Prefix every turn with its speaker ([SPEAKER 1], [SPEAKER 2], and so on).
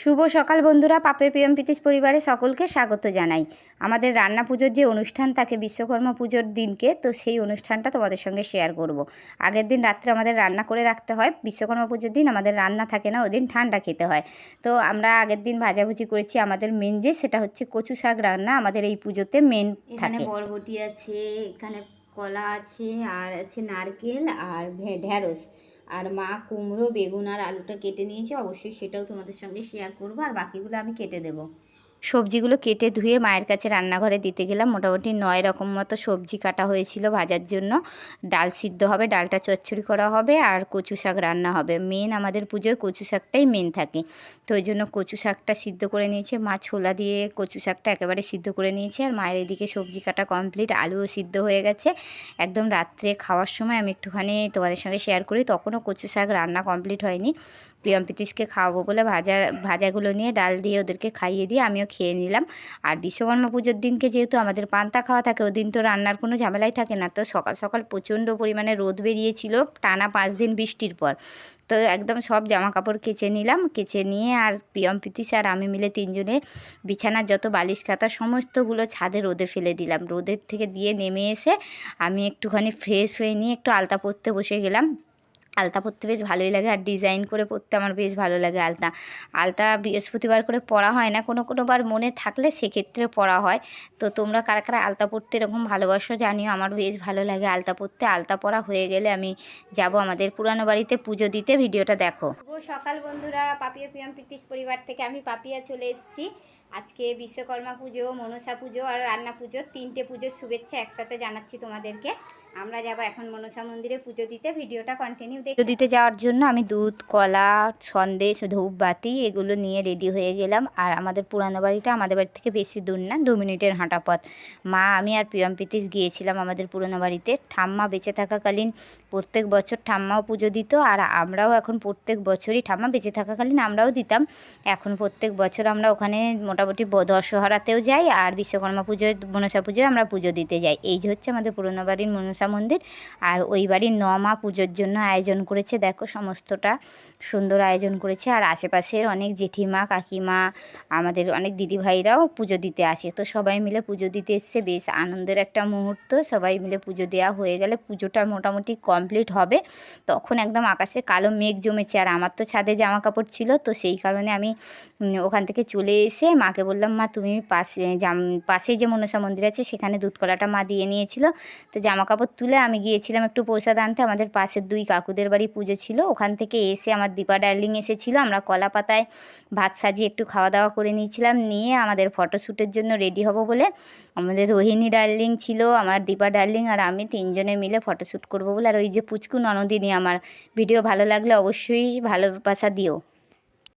[SPEAKER 1] শুভ সকাল বন্ধুরা পাপে পিএম পিতিস পরিবারে সকলকে স্বাগত জানাই। আমাদের রান্না পুজোর যে অনুষ্ঠান থাকে বিশ্বকর্মা পুজোর দিনকে তো সেই অনুষ্ঠানটা তোমাদের সঙ্গে শেয়ার করব। আগের দিন রাত্রে আমাদের রান্না করে রাখতে হয়। বিশ্বকর্মা পুজোর দিন আমাদের রান্না থাকে না ওদিন ঠান্ডা খেতে হয়। তো আমরা আগের দিন ভাজাভুজি করেছি। আমাদের মেন যে সেটা হচ্ছে কচু শাক রান্না। আমাদের এই পুজোতে মেন এখানে বরবটি আছে এখানে কলা আছে আর আছে নারকেল আর ঢ্যাঁড়স আর মা কুমড়ো, বেগুন আর আলুটা কেটে নিয়েছে, অবশ্যই সেটাও তোমাদের সঙ্গে শেয়ার করব। আর বাকিগুলো আমি কেটে দেবো। সবজিগুলো কেটে ধুয়ে মায়ের কাছে রান্নাঘরে দিতে গেলাম। মোটামুটি নয় রকম মতো সবজি কাটা হয়েছিল ভাজার জন্য। ডাল সিদ্ধ হবে, ডালটা চচ্চড়ি করা হবে আর কচু শাক রান্না হবে। মেন আমাদের পুজোয় কচু শাকটাই মেন থাকে। তো ওই জন্য কচু শাকটা সিদ্ধ করে নিয়েছে। মা ছোলা দিয়ে কচু শাকটা একেবারে সিদ্ধ করে নিয়েছে। আর মায়ের এদিকে সবজি কাটা কমপ্লিট, আলুও সিদ্ধ হয়ে গেছে। একদম রাত্রে খাওয়ার সময় আমি একটুখানি তোমাদের সঙ্গে শেয়ার করি। তখনও কচু শাক রান্না কমপ্লিট হয়নি। প্রিয়ম পিতিসকে খাওয়াবো বলে ভাজা, ভাজাগুলো নিয়ে ডাল দিয়ে ওদেরকে খাইয়ে দিয়ে আমিও খেয়ে নিলাম। আর বিশ্বকর্মা পুজোর দিনকে যেহেতু আমাদের পান্তা খাওয়া থাকে, ওদিন তো রান্নার কোনো ঝামেলাই থাকে না। তো সকাল সকাল প্রচণ্ড পরিমাণে রোদ বেরিয়েছিল টানা পাঁচ দিন বৃষ্টির পর। তো একদম সব জামা কাপড় কেচে নিলাম। কেচে নিয়ে আর প্রিয়ম পিতিস আর আমি মিলে তিনজনে বিছানার যত বালিশ খাতা, সমস্তগুলো ছাদে রোদে ফেলে দিলাম। রোদের থেকে দিয়ে নেমে এসে আমি একটুখানি ফ্রেশ হয়ে নিয়ে একটু আলতা পরতে বসে গেলাম। আলতা পরতে বেশ ভালোই লাগে আর ডিজাইন করে পরতে আমার বেশ ভালো লাগে আলতা। আলতা বৃহস্পতিবার করে পরা হয় না, কোনো কোনো বার মনে থাকলে সেক্ষেত্রে পরা হয়। তো তোমরা কারা কারা আলতা পরতে এরকম ভালোবাসো জানিও, আমার বেশ ভালো লাগে আলতা পরতে। আলতা পরা হয়ে গেলে আমি যাব আমাদের পুরানো বাড়িতে পুজো দিতে, ভিডিওটা দেখো। সকাল বন্ধুরা, পাপিয়া পিয়াম পিতিস পরিবার থেকে আমি পাপিয়া চলে এসেছি। আজকে বিশ্বকর্মা পুজো, মনসা পুজো আর রান্না পুজো, তিনটে পুজোর শুভেচ্ছা একসাথে জানাচ্ছি তোমাদেরকে। আমরা যাব এখন মনসা মন্দিরে পুজো দিতে। ভিডিওটা কন্টিনিউ পুজো দিতে যাওয়ার জন্য আমি দুধ, কলা, সন্দেশ, ধূপবাতি এগুলো নিয়ে রেডি হয়ে গেলাম। আর আমাদের পুরানো বাড়িটা আমাদের বাড়ি থেকে বেশি দূর না, দু মিনিটের হাঁটা পথ মা, আমি আর প্রিয়ম প্রীতিশ গিয়েছিলাম আমাদের পুরনো বাড়িতে। ঠাম্মা বেঁচে থাকাকালীন প্রত্যেক বছর ঠাম্মাও পুজো দিত আর আমরাও এখন প্রত্যেক বছরই ঠাম্মা বেঁচে থাকাকালীন আমরাও দিতাম। এখন প্রত্যেক বছর আমরা ওখানে ব- দশহরাতেও যাই আর বিশ্বকর্মা পুজোয়, মনসা পুজোয় আমরা পুজো দিতে যাই। এই যে হচ্ছে আমাদের পুরনো বাড়ির মনসা মন্দির। আর ওই বাড়ির নমা পুজোর জন্য আয়োজন করেছে। দেখো সমস্তটা সুন্দর আয়োজন করেছে। আর আশেপাশের অনেক জেঠিমা, কাকিমা, আমাদের অনেক দিদিভাইরাও পুজো দিতে আসে। তো সবাই মিলে পুজো দিতে এসছে। বেশ আনন্দের একটা মুহূর্ত। সবাই মিলে পুজো দেওয়া হয়ে গেলে পুজোটা মোটামুটি কমপ্লিট হবে। তখন একদম আকাশে কালো মেঘ জমেছে। আর আমার তো ছাদে জামা কাপড় ছিল। তো সেই কারণে আমি ওখান থেকে চলে এসে মাকে বললাম, মা, তুমি পাশে জাম, পাশেই যে মনসা মন্দির আছে, সেখানে দুধ কলাটা মা দিয়ে নিয়েছিল। তো জামা কাপড় তুলে আমি গিয়েছিলাম একটু প্রসাদ আনতে। আমাদের পাশের দুই কাকুদের বাড়ি পুজো ছিল। ওখান থেকে এসে আমার দীপা ডার্লিং এসেছিল। আমরা কলা পাতায় ভাত সাজিয়ে একটু খাওয়া দাওয়া করে নিয়েছিলাম। নিয়ে আমাদের ফটোশ্যুটের জন্য রেডি হব বলে আমাদের রোহিণী ডার্লিং ছিল, আমার দীপা ডার্লিং আর আমি তিনজনে মিলে ফটোশ্যুট করব বলে। আর ওই যে পুচকু ননদিনী, আমার ভিডিও ভালো লাগলে অবশ্যই ভালোবাসা দিও।